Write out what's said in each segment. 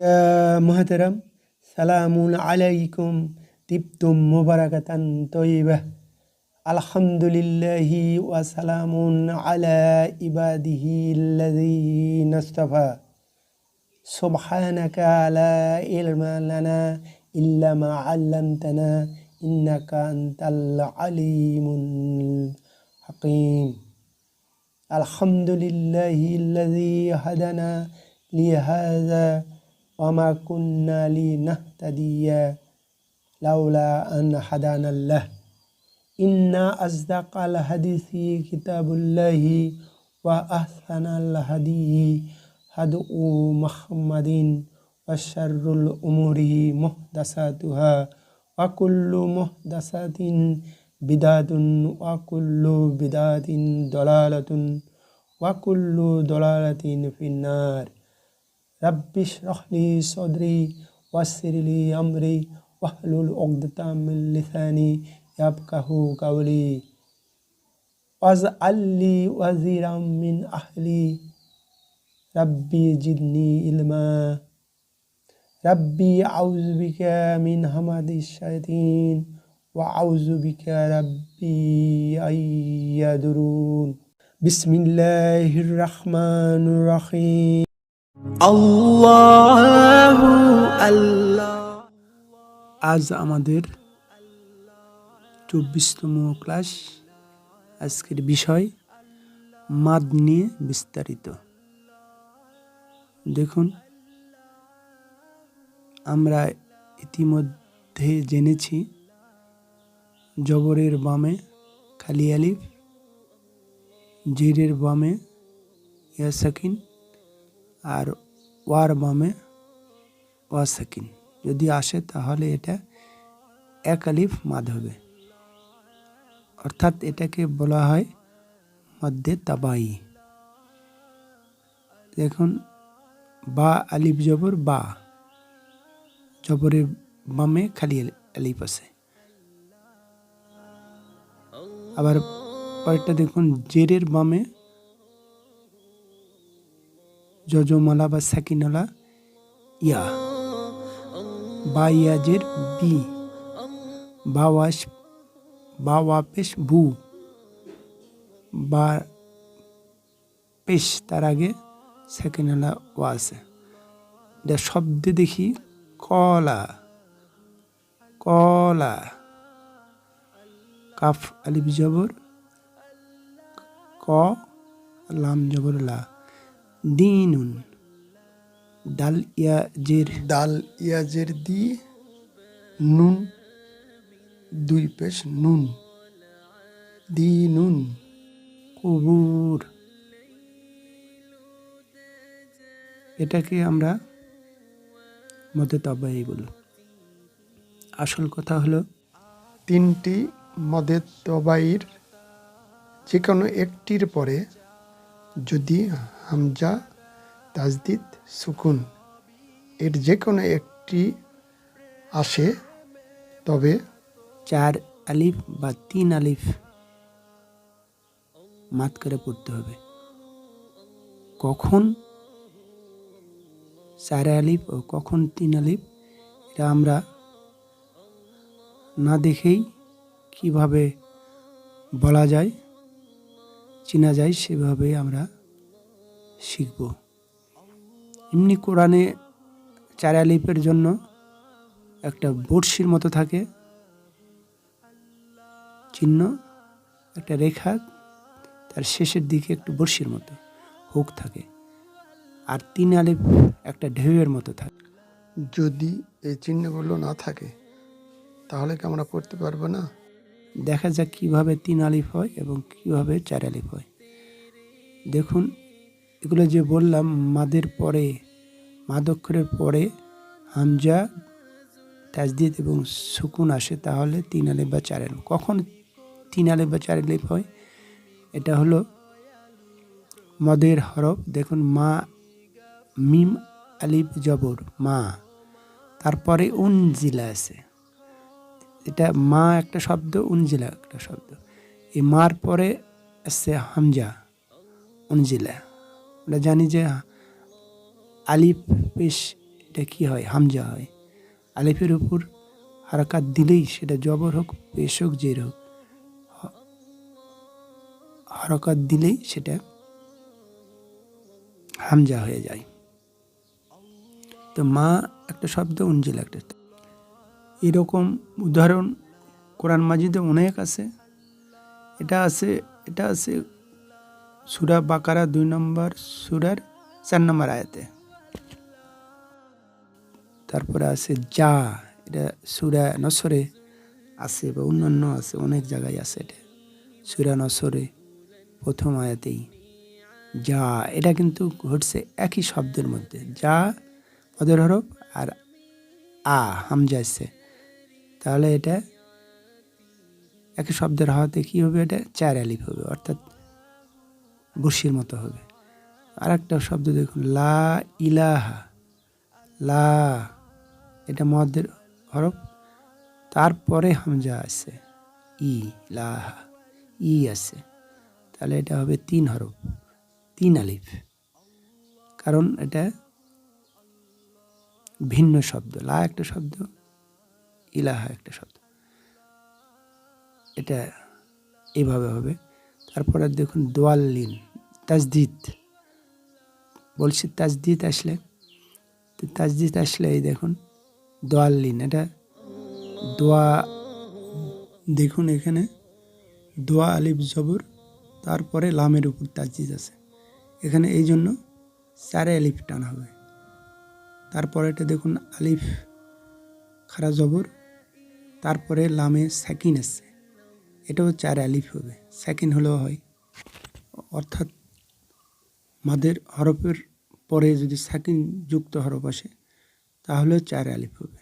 মহতারাম সালামুন আলাইকুম তিপ্তুম মুবারাকাতান তৈবাহ আলহামদুলিল্লাহি ওয়া সালামুন আলা ইবাদিহি আল্লাযীনাস্তাফা সুবহানাকা লা ইলমা লানা ইল্লা মা 'আল্লামতানা ইন্নাকা আনতাল আলিমুল হাকীম আলহামদুলিল্লাহি আল্লাযী হাদানা লিহাযা وما كنا لنهتدي لولا أن هدانا الله. إن أصدق الحديث كتاب الله وأحسن الهدي هدء محمد وشر الأمور محدثاتها وكل محدثة بدعة وكل بدعة ضلالة وكل ضلالة في النار. رب اشرح لي صدري ويسر لي أمري واحلل عقدة من لساني يفقه قولي. واجعل لي وزيرا من أهلي. ربي زدني علما. ربي أعوذ بك من همد الشياطين وأعوذ بك ربي أن يحضرون بسم الله الرحمن الرحيم. আল্লাহ আজ আমাদের চব্বিশতম ক্লাস। আজকের বিষয় মাদ নিয়ে বিস্তারিত। দেখুন, আমরা ইতিমধ্যে জেনেছি জবরের বামে খালি আলিফ, জেরের বামে ইয়াসাকিন আর ওয়ার বামে ওয়াসাকিন যদি আসে তাহলে এটা এক আলিফ মাদ হবে। অর্থাৎ এটাকে বলা হয় মধ্যে তাবাই। দেখুন, বা আলিফ জবর বা। জবরের বামে খালি আলিফ আছে। আবার পরেরটা দেখুন, জেরের বামে যজমালা বা সাকিনলা, ইয়া। বা ইয়াজের বি। বা ওয়াস বা ওয়াপেশ বু বা পেশ তার আগে সাকিনলা ওয়া আছে। এটা শব্দে দেখি কলা। কলা। কাফ আলিফ জবর, ক, লাম জবর লা। দিনুন। দাল ইয়া জের দাল ইয়াজের দি নুন দুই পেশ নুন। দি নুন কুবুর। এটাকে আমরা মতে তবাই বলি। আসল কথা হলো তিনটি মদের তবাইর যে কোনো একটির পরে যদি হামজা, তাজদিদ, সুকুন এর যে কোনো একটি আসে, তবে চার আলিফ বা তিন আলিফ মাত করে পড়তে হবে। কখন চার আলিফ ও কখন তিন আলিফ, এটা আমরা না দেখেই কীভাবে বলা যায়। চেনা যায়, সেভাবে আমরা শিখব। এমনি কোরআনে চার আলিফের জন্য একটা বড়শির মতো থাকে। চিহ্ন, একটা রেখা, তার শেষের দিকে একটু বড়শির মতো হুক থাকে। আর তিন আলিফ একটা ঢেউয়ের মতো থাকে। যদি এই চিহ্নগুলো না থাকে, তাহলে কি আমরা পড়তে পারব না? দেখা যাক কীভাবে তিন আলিফ হয় এবং কীভাবে চার আলিফ হয়। দেখুন, এগুলো যে বললাম, মাদের পরে মাদক্ষরের পরে হামজা, তাজদিদ এবং সুকুন আসে, তাহলে তিন আলিফ বা চার আলিফ। কখন তিন আলিফ বা চার আলিফ হয়? এটা হলো মদের হরফ। দেখুন, মা, মিম, আলিফ, জবর, মা। তারপরে উনজিলা আছে এটা মা একটা শব্দ, উনজিলা একটা শব্দ। এই মার পরে আসছে হামজা, উনজিলা। আমরা জানি যে আলিফ পেশ, এটা কী হয়? হামজা হয়। আলিফের উপর হারাকাত দিলেই সেটা জবর হোক, পেশ হোক, জের হোক। হারাকাত দিলেই সেটা হামজা হয়ে যায়। তো মা একটা শব্দ উঞ্জিল একটা এরকম উদাহরণ কোরআন মাজিদে অনেক আছে। এটা আছে এটা আছে সুরা বাকারা দুই নম্বর, সুরার চার নম্বর আয়াতে। তারপরে আছে যা, এটা সুরা নসরে আছে বা অন্যান্য আছে, অনেক জায়গায় আছে এটা। সুরা নসরে প্রথম আয়াতেই যা, এটা কিন্তু ঘটছে একই শব্দের মধ্যে। যা, পদের হরফ আর আ, হামজা আসছে তাহলে এটা একই শব্দের হওয়াতে কী হবে এটা চার আলিফ হবে, অর্থাৎ বসির মতো হবে। আর একটা শব্দ দেখুন, লা ইলাহা, লা, এটা মদের হরফ। তারপরে হামজা আছে ই লাহা ই আছে, তাহলে এটা হবে তিন হরফ, তিন আলিফ। কারণ এটা ভিন্ন শব্দ, লা একটা শব্দ ইলাহা একটা শব্দ। এটা এভাবে হবে। তারপরে দেখুন, দোয়াল্লিন, তাজদিদ। বলছি তাজদিদ আসলে, তো তাজদিদ আসলে এই দেখুন, দোয়াল্লিন। এটা দোয়া, দেখুন এখানে, দোয়া আলিফ জবর, তারপরে লামের উপর তাজদিদ আছে। এখানে এই জন্য চারে আলিফ টান হবে। তারপরে এটা দেখুন, আলিফ খারা জবর তারপরে লামে সাকিন আছে এটাও চার অ্যালিফ হবে। সেকেন্ড হলেও হয়। অর্থাৎ মাদের হরফের পরে যদি সাকিন যুক্ত হরফ আসে তাহলেও চার আলিফ হবে।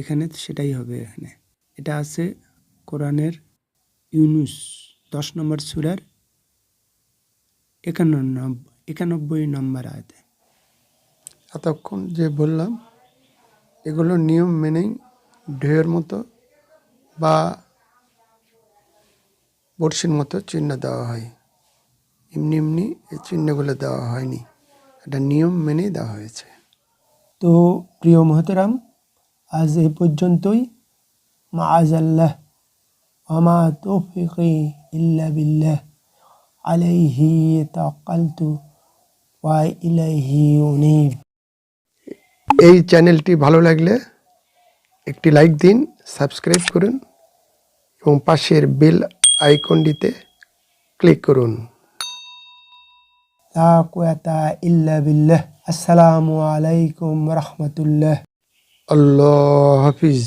এখানে সেটাই হবে এখানে। এটা আছে কোরআনের ইউনুস, দশ নম্বর সুরার একান্ন একানব্বই নম্বর আয়তে। এতক্ষণ যে বললাম, এগুলো নিয়ম মেনেই ঢেউয়ের মতো বা বড়শির মতো চিহ্ন দেওয়া হয়। এমনি এমনি এই চিহ্নগুলো দেওয়া হয়নি। একটা নিয়ম মেনেই দেওয়া হয়েছে। তো প্রিয় মহতরাম আজ এই পর্যন্তই। মা আজাল্লাহ আমা তৌফিকি ইল্লা বিল্লাহ। আলাইহি তাকালতু ওয়া ইলাইহি উনীব। এই চ্যানেলটি ভালো লাগলে একটি লাইক দিন সাবস্ক্রাইব করুন এবং পাশের বেল আইকনটিতে ক্লিক করুন। আসসালামু আলাইকুম রহমতুল্লাহ। আল্লাহ হাফিজ।